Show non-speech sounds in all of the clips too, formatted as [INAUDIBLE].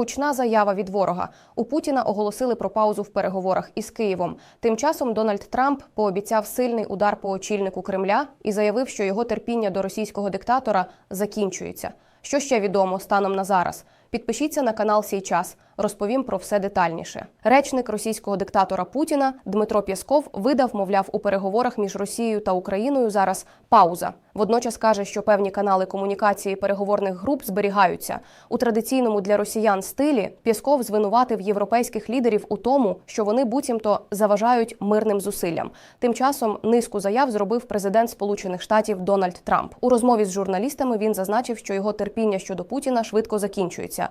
Гучна заява від ворога. У Путіна оголосили про паузу в переговорах із Києвом. Тим часом Дональд Трамп пообіцяв сильний удар по очільнику Кремля і заявив, що його терпіння до російського диктатора закінчується. Що ще відомо станом на зараз? Підпишіться на канал «Сій час». Розповім про все детальніше. Речник російського диктатора Путіна Дмитро Пєсков видав, мовляв, у переговорах між Росією та Україною зараз пауза. Водночас каже, що певні канали комунікації переговорних груп зберігаються у традиційному для росіян стилі. Пєсков звинуватив європейських лідерів у тому, що вони буцімто заважають мирним зусиллям. Тим часом низку заяв зробив президент Сполучених Штатів Дональд Трамп. У розмові з журналістами він зазначив, що його терпіння щодо Путіна швидко закінчується.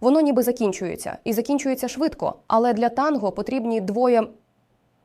Воно ніби закінчується і закінчується швидко, але для танго потрібні двоє.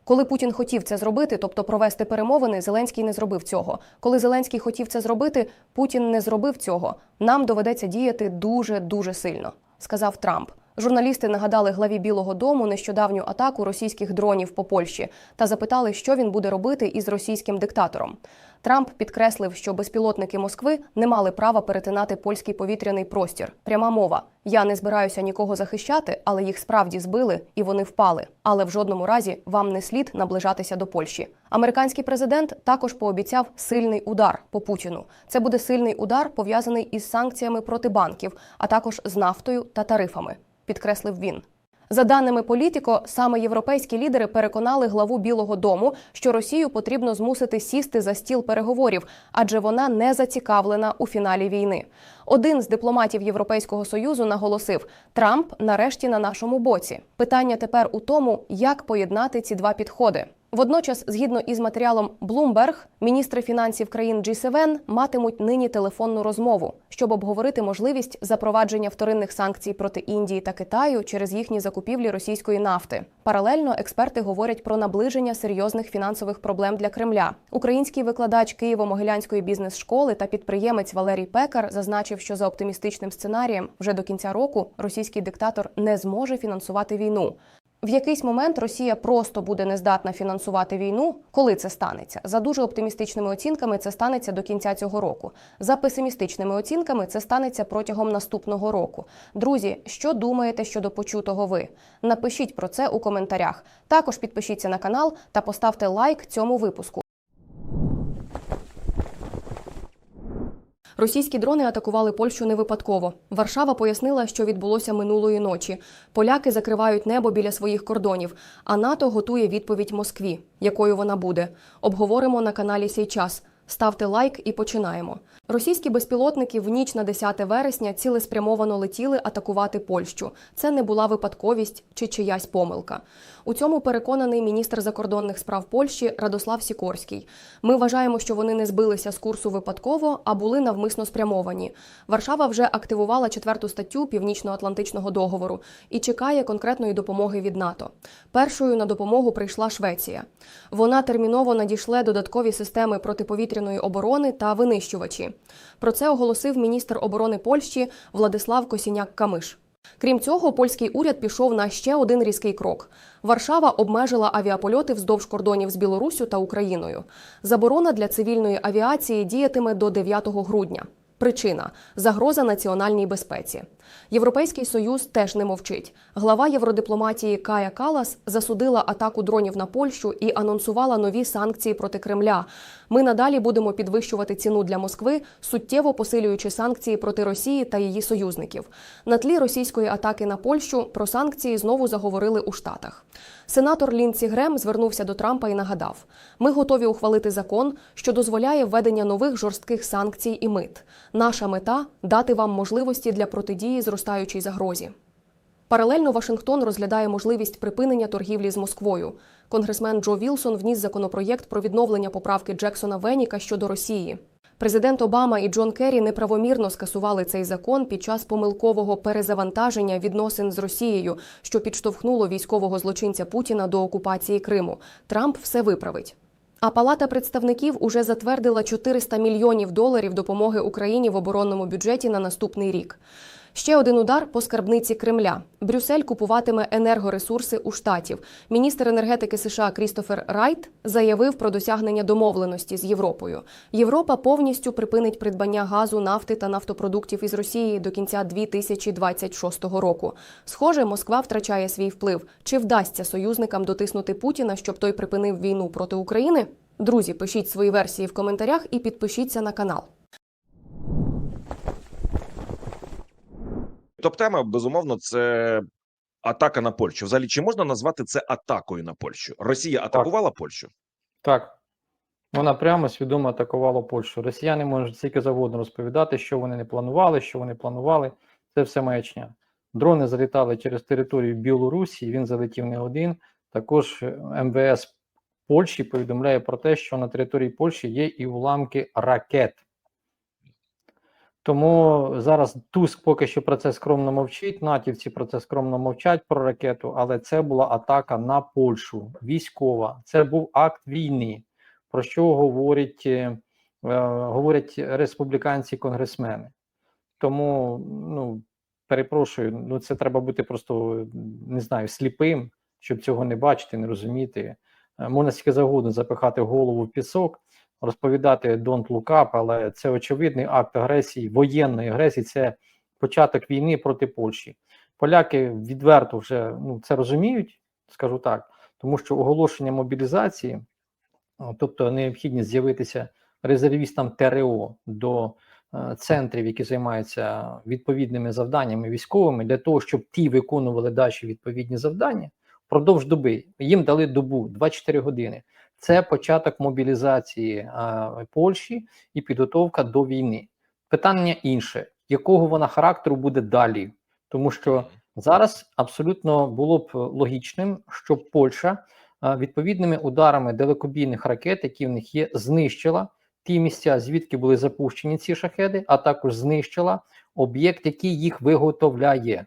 Коли Путін хотів це зробити, тобто провести перемовини, Зеленський не зробив цього. Коли Зеленський хотів це зробити, Путін не зробив цього. Нам доведеться діяти дуже дуже сильно, сказав Трамп. Журналісти нагадали главі Білого Дому нещодавню атаку російських дронів по Польщі та запитали, що він буде робити із російським диктатором. Трамп підкреслив, що безпілотники Москви не мали права перетинати польський повітряний простір. Пряма мова: я не збираюся нікого захищати, але їх справді збили і вони впали. Але в жодному разі вам не слід наближатися до Польщі. Американський президент також пообіцяв сильний удар по Путіну. Це буде сильний удар пов'язаний із санкціями проти банків, а також з нафтою та тарифами. Підкреслив він. За даними політико, саме європейські лідери переконали главу Білого Дому, що Росію потрібно змусити сісти за стіл переговорів, адже вона не зацікавлена у фіналі війни. Один з дипломатів Європейського союзу наголосив: Трамп нарешті на нашому боці. Питання тепер у тому, як поєднати ці два підходи. Водночас, згідно із матеріалом Bloomberg, міністри фінансів країн G7 матимуть нині телефонну розмову, щоб обговорити можливість запровадження вторинних санкцій проти Індії та Китаю через їхні закупівлі російської нафти. Паралельно експерти говорять про наближення серйозних фінансових проблем для Кремля. Український викладач Києво-Могилянської бізнес-школи та підприємець Валерій Пекар зазначив, що за оптимістичним сценарієм вже до кінця року російський диктатор не зможе фінансувати війну. В якийсь момент Росія просто буде нездатна фінансувати війну. Коли це станеться? За дуже оптимістичними оцінками, це станеться до кінця цього року. За песимістичними оцінками, це станеться протягом наступного року. Друзі, що думаєте щодо почутого ви? Напишіть про це у коментарях. Також підпишіться на канал та поставте лайк цьому випуску. Російські дрони атакували Польщу не випадково. Варшава пояснила, що відбулося минулої ночі. Поляки закривають небо біля своїх кордонів, а НАТО готує відповідь Москві, якою вона буде. Обговоримо на каналі «Сей час». Ставте лайк і починаємо. Російські безпілотники в ніч на 10 вересня цілеспрямовано летіли атакувати Польщу. Це не була випадковість чи чиясь помилка. У цьому переконаний міністр закордонних справ Польщі Радослав Сікорський. Ми вважаємо, що вони не збилися з курсу випадково, а були навмисно спрямовані. Варшава вже активувала четверту статтю Північно-Атлантичного договору і чекає конкретної допомоги від НАТО. Першою на допомогу прийшла Швеція. Вона терміново надійшле додаткові системи протиповітряної оборони та винищувачі. Про це оголосив міністр оборони Польщі Владислав Косіняк-Камиш. Крім цього, польський уряд пішов на ще один різкий крок. Варшава обмежила авіапольоти вздовж кордонів з Білоруссю та Україною. Заборона для цивільної авіації діятиме до 9 грудня. Причина загроза національній безпеці. Європейський союз теж не мовчить. Глава євродипломатії Кая Калас засудила атаку дронів на Польщу і анонсувала нові санкції проти Кремля. Ми надалі будемо підвищувати ціну для Москви, суттєво посилюючи санкції проти Росії та її союзників. На тлі російської атаки на Польщу про санкції знову заговорили у Штатах. Сенатор Лінці Грем звернувся до Трампа і нагадав: ми готові ухвалити закон, що дозволяє введення нових жорстких санкцій і мит. Наша мета дати вам можливості для протидії зростаючій загрозі. Паралельно Вашингтон розглядає можливість припинення торгівлі з Москвою. Конгресмен Джо Вілсон вніс законопроєкт про відновлення поправки Джексона Веніка щодо Росії. Президент Обама і Джон Керрі неправомірно скасували цей закон під час помилкового перезавантаження відносин з Росією, що підштовхнуло військового злочинця Путіна до окупації Криму. Трамп все виправить. А Палата представників уже затвердила 400 мільйонів доларів допомоги Україні в оборонному бюджеті на наступний рік. Ще один удар по скарбниці Кремля. Брюссель купуватиме енергоресурси у штатів. Міністр енергетики США Крістофер Райт заявив про досягнення домовленості з Європою. Європа повністю припинить придбання газу, нафти та нафтопродуктів із Росії до кінця 2026 року. Схоже, Москва втрачає свій вплив. Чи вдасться союзникам дотиснути Путіна, щоб той припинив війну проти України? Друзі, пишіть свої версії в коментарях і підпишіться на канал. Топ-тема, безумовно, це атака на Польщу. Взагалі, чи можна назвати це атакою на Польщу? Росія атакувала Польщу? Так. Вона прямо свідомо атакувала Польщу. Росіяни можуть скільки завгодно розповідати, що вони не планували, що вони планували. Це все маячня. Дрони залітали через територію Білорусі, він залетів не один. Також е, МВС Польщі повідомляє про те, що на території Польщі є і уламки ракет. Тому зараз Туск поки що про це скромно мовчить. Натівці про це скромно мовчать про ракету, але це була атака на Польщу, військова. Це був акт війни, про що говорять, е, е, говорять республіканці конгресмени. Тому, ну перепрошую, ну це треба бути просто не знаю, сліпим, щоб цього не бачити, не розуміти. Е, Можна скільки завгодно запихати голову в пісок, розповідати don't look up, але це очевидний акт агресії, воєнної агресії. Це початок війни проти Польщі. Поляки відверто вже ну це розуміють, скажу так, тому що оголошення мобілізації, тобто необхідність з'явитися резервістам ТРО до е, центрів, які займаються відповідними завданнями військовими, для того, щоб ті виконували далі відповідні завдання впродовж доби. Їм дали добу 24 години. Це початок мобілізації Польщі і підготовка до війни. Питання інше: якого вона характеру буде далі? Тому що зараз абсолютно було б логічним, щоб Польща відповідними ударами далекобійних ракет, які в них є, знищила ті місця, звідки були запущені ці шахеди, а також знищила об'єкт, який їх виготовляє.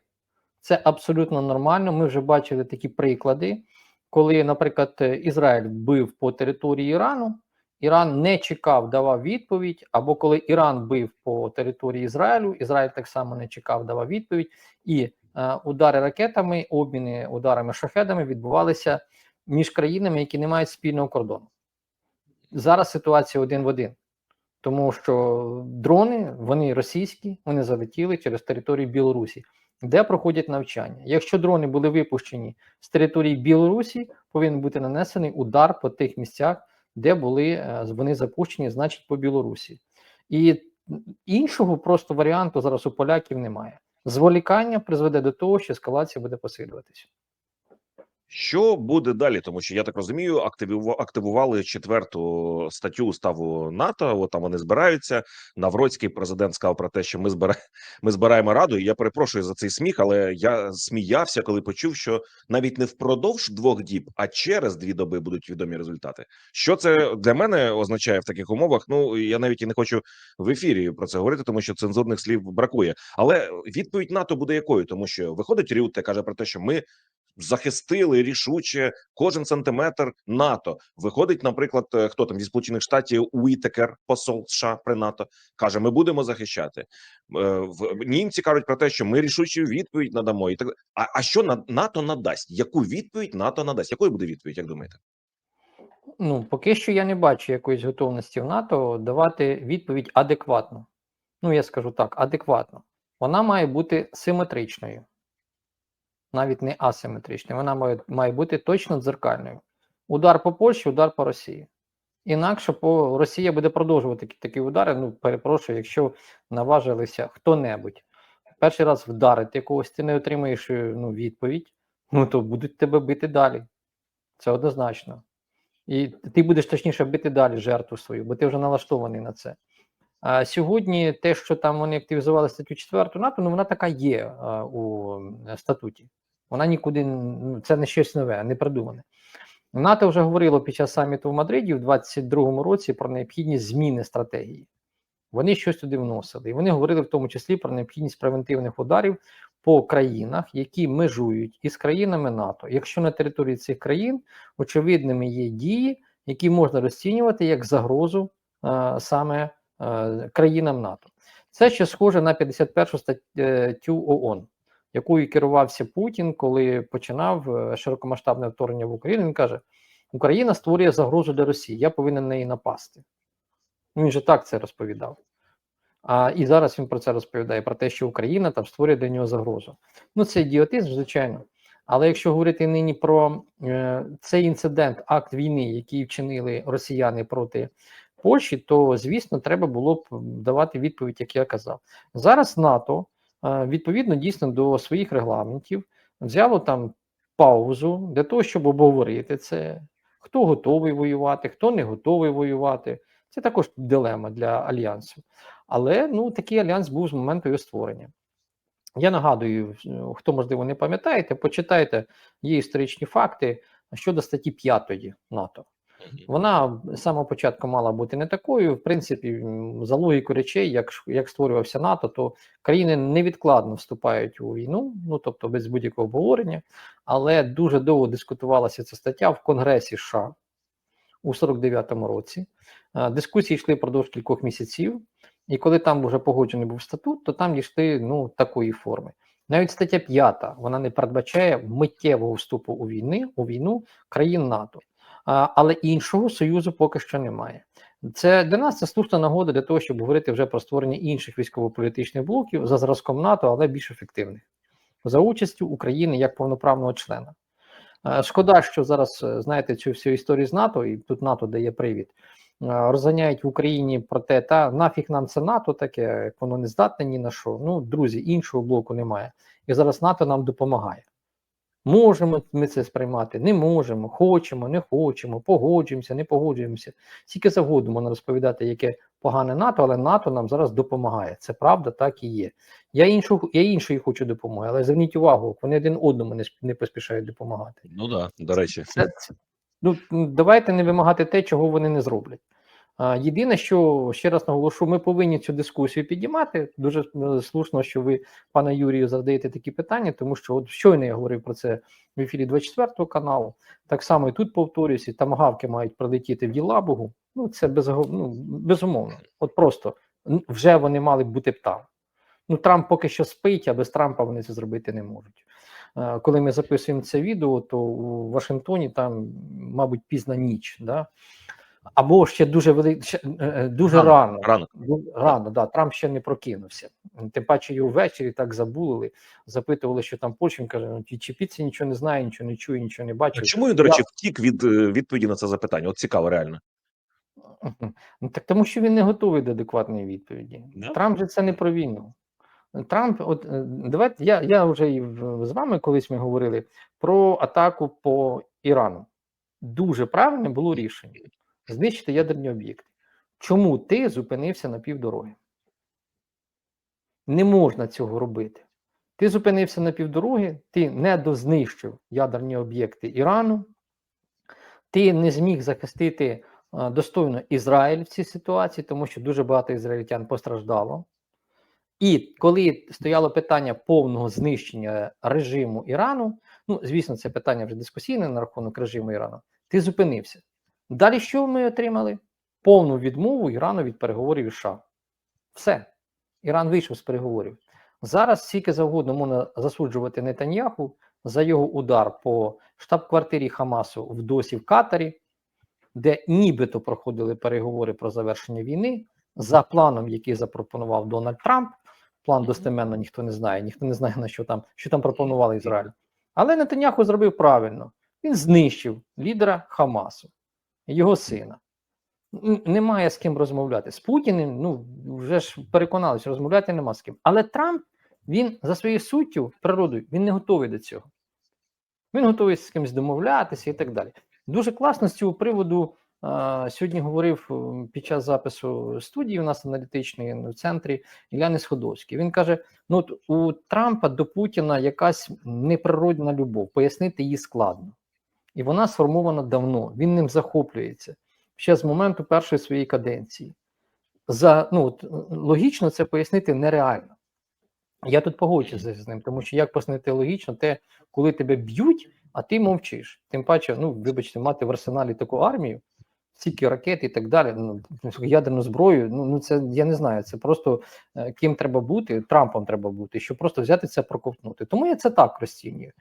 Це абсолютно нормально. Ми вже бачили такі приклади, коли, наприклад, Ізраїль бив по території Ірану, Іран не чекав, давав відповідь, або коли Іран бив по території Ізраїлю, Ізраїль так само не чекав, давав відповідь, і е, удари ракетами, обміни ударами шахедами відбувалися між країнами, які не мають спільного кордону. Зараз ситуація один в один. Тому що дрони, вони російські, вони залетіли через територію Білорусі, де проходять навчання. Якщо дрони були випущені з території Білорусі, повинен бути нанесений удар по тих місцях, де були е, вони запущені, значить по Білорусі. І іншого просто варіанту зараз у поляків немає. Зволікання призведе до того, що ескалація буде посилюватися. Що буде далі? Тому що я так розумію, активува- активували четверту статтю уставу НАТО. От там вони збираються. Навроцький президент сказав про те, що ми збира... [LAUGHS] ми збираємо раду. І я перепрошую за цей сміх, але я сміявся, коли почув, що навіть не впродовж двох діб, а через дві доби будуть відомі результати. Що це для мене означає в таких умовах? Ну я навіть і не хочу в ефірі про це говорити, тому що цензурних слів бракує. Але відповідь НАТО буде якою, тому що виходить Рюте, каже про те, що ми захистили рішуче кожен сантиметр НАТО. Виходить, наприклад, е, хто там зі сполучених штатів Уітекер, посол США при НАТО, каже: Ми будемо захищати. Е, Німці кажуть про те, що ми рішучу відповідь надамо. І так а, а що на НАТО надасть? Яку відповідь НАТО надасть? Якою буде відповідь? Як думаєте? Ну, поки що я не бачу якоїсь готовності в НАТО давати відповідь адекватно. Ну, я скажу так, адекватно. Вона має бути симетричною, навіть не асиметричною. Вона має, має бути точно дзеркальною. Удар по Польщі, удар по Росії. Інакше по Росія буде продовжувати такі, такі удари. Ну, перепрошую, якщо наважилися хто-небудь перший раз вдарити когось, ти не отримаєш е, ну, відповідь, ну то будуть тебе бити далі. Це однозначно. І ти будеш точніше бити далі жертву свою, бо ти вже налаштований на це. А сьогодні те, що там вони активізували статтю 4 НАТО, ну вона така є а, у е, статуті. Вона нікуди ну, це не щось нове, не придумане. НАТО вже говорило під час саміту в Мадриді в 2022 році про необхідність зміни стратегії. Вони щось туди вносили. І вони говорили в тому числі про необхідність превентивних ударів по країнах, які межують із країнами НАТО. Якщо на території цих країн очевидними є дії, які можна розцінювати як загрозу е, саме е, країнам НАТО. Це ще схоже на 51 статтю ООН, якою керувався Путін, коли починав е, широкомасштабне вторгнення в Україну. Він каже: Україна створює загрозу для Росії, я повинен на неї напасти. Ну, Він же так це розповідав. А і зараз він про це розповідає: про те, що Україна там створює для нього загрозу. Ну, це ідіотизм, звичайно. Але якщо говорити нині про е, цей інцидент, акт війни, який вчинили росіяни проти Польщі, то звісно треба було б давати відповідь, як я казав. Зараз НАТО відповідно дійсно до своїх регламентів взяло там паузу для того, щоб обговорити це. Хто готовий воювати, хто не готовий воювати. Це також дилема для альянсу. Але ну такий альянс був з моменту його створення. Я нагадую, хто можливо не пам'ятаєте, почитайте є історичні факти щодо статті 5 НАТО. Вона з самого початку мала бути не такою. В принципі, за логікою речей, як, як створювався НАТО, то країни невідкладно вступають у війну, ну тобто без будь-якого обговорення. Але дуже довго дискутувалася ця стаття в Конгресі США у 49-му році. Е, Дискусії йшли впродовж кількох місяців, і коли там вже погоджений був статут, то там дійшли ну, такої форми. Навіть стаття 5 вона не передбачає миттєвого вступу у війни у війну країн НАТО. Але іншого союзу поки що немає. Це для нас це слушна нагода для того, щоб говорити вже про створення інших військово-політичних блоків за зразком НАТО, але більш ефективних за участю України як повноправного члена. Шкода, що зараз е, знаєте цю всю історію з НАТО, і тут НАТО дає привід. Розганяють в Україні про те, та нафіг нам це НАТО таке, як воно не здатне ні на що. Ну, друзі, іншого блоку немає. І зараз НАТО нам допомагає. Можемо ми це сприймати, не можемо, хочемо, не хочемо, погоджуємося, не погоджуємося. Тільки завгодно можна розповідати, яке погане НАТО, але НАТО нам зараз допомагає. Це правда, так і є. Я іншого, я іншої хочу допомоги, але зверніть увагу, вони один одному не, не поспішають допомагати. Ну да, до речі. Це, це, ну, давайте не вимагати те, чого вони не зроблять. Єдине, що ще раз наголошу, ми повинні цю дискусію підіймати. Дуже е, слушно, що ви, пане Юрію, задаєте такі питання, тому що от щойно я говорив про це в ефірі 24 каналу. Так само і тут повторююся, тамагавки мають прилетіти в Єлабугу. Ну, це безго- ну, безумовно. От просто вже вони мали бути б там. Ну, Трамп поки що спить, а без Трампа вони це зробити не можуть. Е, Коли ми записуємо це відео, то у Вашингтоні там, мабуть, пізна ніч, да? Або ще дуже вели... ще, е, е, дуже Рано, рано. рано. Рано, да, Трамп ще не прокинувся. Тим паче його ввечері так забулили, запитували, що там Польща. Він каже: «Ну, відчепіться, нічого не знає, нічого не чує, нічого не А бачить. чому він, до речі, втік від е, відповіді на це запитання? От цікаво, реально. Ну так тому, що він не готовий до адекватної відповіді. Да? Трамп же це не про війну. Трамп, от давайте я, я вже і з вами колись ми говорили про атаку по Ірану. Дуже правильне було рішення знищити ядерні об'єкти. Чому ти зупинився на півдороги? Не можна цього робити. Ти зупинився на півдороги, ти не дознищив ядерні об'єкти Ірану, ти не зміг захистити достойно Ізраїль в цій ситуації, тому що дуже багато ізраїльтян постраждало. І коли стояло питання повного знищення режиму Ірану, ну звісно, це питання вже дискусійне на рахунок режиму Ірану, ти зупинився. Далі що ми отримали? Повну відмову Ірану від переговорів із США. Все. Іран вийшов з переговорів. Зараз скільки завгодно можна засуджувати Нетаньяху за його удар по штаб-квартирі Хамасу в Досі в Катарі, де нібито проходили переговори про завершення війни за планом, який запропонував Дональд Трамп. План достеменно ніхто не знає, ніхто не знає, на що там, що там пропонували Ізраїль. Але Нетаньяху зробив правильно. Він знищив лідера Хамасу, його сина. Немає з ким розмовляти. З Путіним, ну вже ж переконалися, розмовляти нема з ким. Але Трамп, він за своєю суттю, природою, він не готовий до цього. Він готовий з кимось домовлятися і так далі. Дуже класно з цього приводу. сьогодні говорив під час запису студії у нас аналітичної в центрі Ілля Сходовський. Він каже: ну от у Трампа до Путіна якась неприродна любов, пояснити її складно. І вона сформована давно. Він ним захоплюється ще з моменту першої своєї каденції. За, ну, логічно це пояснити нереально. Я тут погоджуюся з ним, тому що як пояснити логічно, те, коли тебе б'ють, а ти мовчиш. Тим паче, ну, вибачте, мати в арсеналі таку армію, стільки ракет і так далі. Ну, ядерну зброю. Ну, ну це я не знаю. Це просто е, ким треба бути, Трампом треба бути, щоб просто взяти це проковтнути. Тому я це так розцінюю.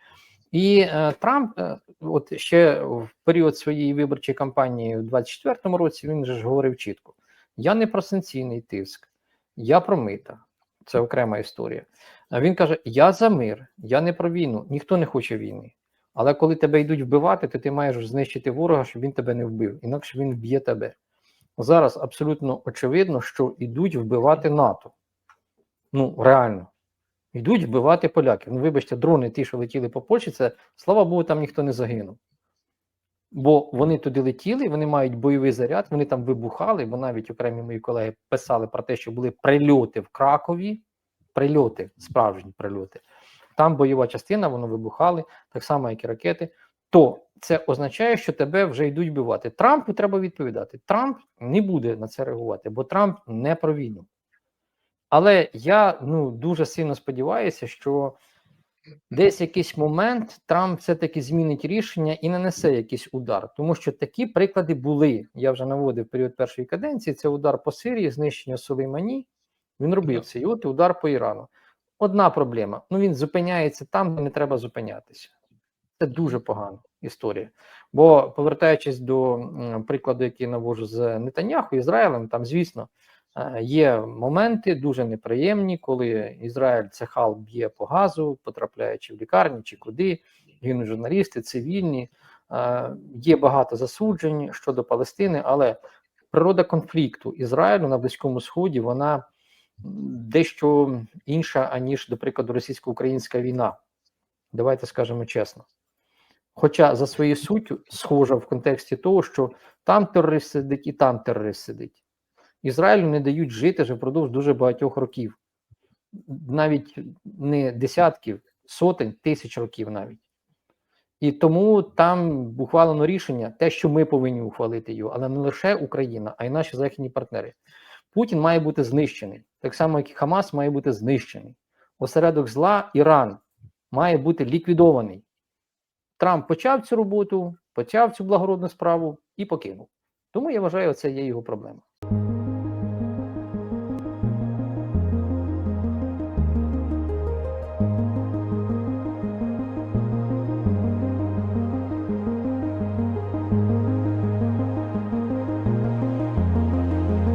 І е, Трамп, е, от ще в період своєї виборчої кампанії у 24-му році, він же ж говорив чітко: я не про санкційний тиск, я про мита. Це окрема історія. Він каже: Я за мир, я не про війну, ніхто не хоче війни. Але коли тебе йдуть вбивати, то ти маєш знищити ворога, щоб він тебе не вбив, інакше він вб'є тебе. Зараз абсолютно очевидно, що йдуть вбивати НАТО. Ну, реально. Йдуть вбивати поляків. Ну, вибачте, дрони, ті, що летіли по Польщі, це слава Богу, там ніхто не загинув. Бо вони туди летіли, вони мають бойовий заряд, вони там вибухали, бо навіть окремі мої колеги писали про те, що були прильоти в Кракові, прильоти, справжні прильоти. Там бойова частина, воно вибухали, так само, як і ракети. То це означає, що тебе вже йдуть вбивати. Трампу треба відповідати. Трамп не буде на це реагувати, бо Трамп не про війну. Але я ну дуже сильно сподіваюся, що десь якийсь момент Трамп все-таки змінить рішення і нанесе якийсь удар, тому що такі приклади були. Я вже наводив період першої каденції. Це удар по Сирії, знищення Сулеймані. Він робив це. І от удар по Ірану. Одна проблема: ну він зупиняється там, де не треба зупинятися. Це дуже погана історія. Бо повертаючись до прикладу, який навожу з Нетаньяху, Ізраїлем, там, звісно, є моменти дуже неприємні, коли Ізраїль цехал б'є по газу, потрапляючи в лікарні чи куди, гинуть журналісти, цивільні. Е, Є багато засуджень щодо Палестини, але природа конфлікту Ізраїлю на Близькому Сході вона дещо інша, аніж, до прикладу, російсько-українська війна. Давайте скажемо чесно. Хоча за своєю суттю схожа в контексті того, що там терорист сидить і там терорист сидить. Ізраїлю не дають жити вже впродовж дуже багатьох років, навіть не десятків, сотень, тисяч років навіть. І тому там ухвалено рішення, те, що ми повинні ухвалити його, але не лише Україна, а й наші західні партнери. Путін має бути знищений, так само, як і Хамас має бути знищений. Осередок зла Іран має бути ліквідований. Трамп почав цю роботу, почав цю благородну справу і покинув. Тому я вважаю, це є його проблема.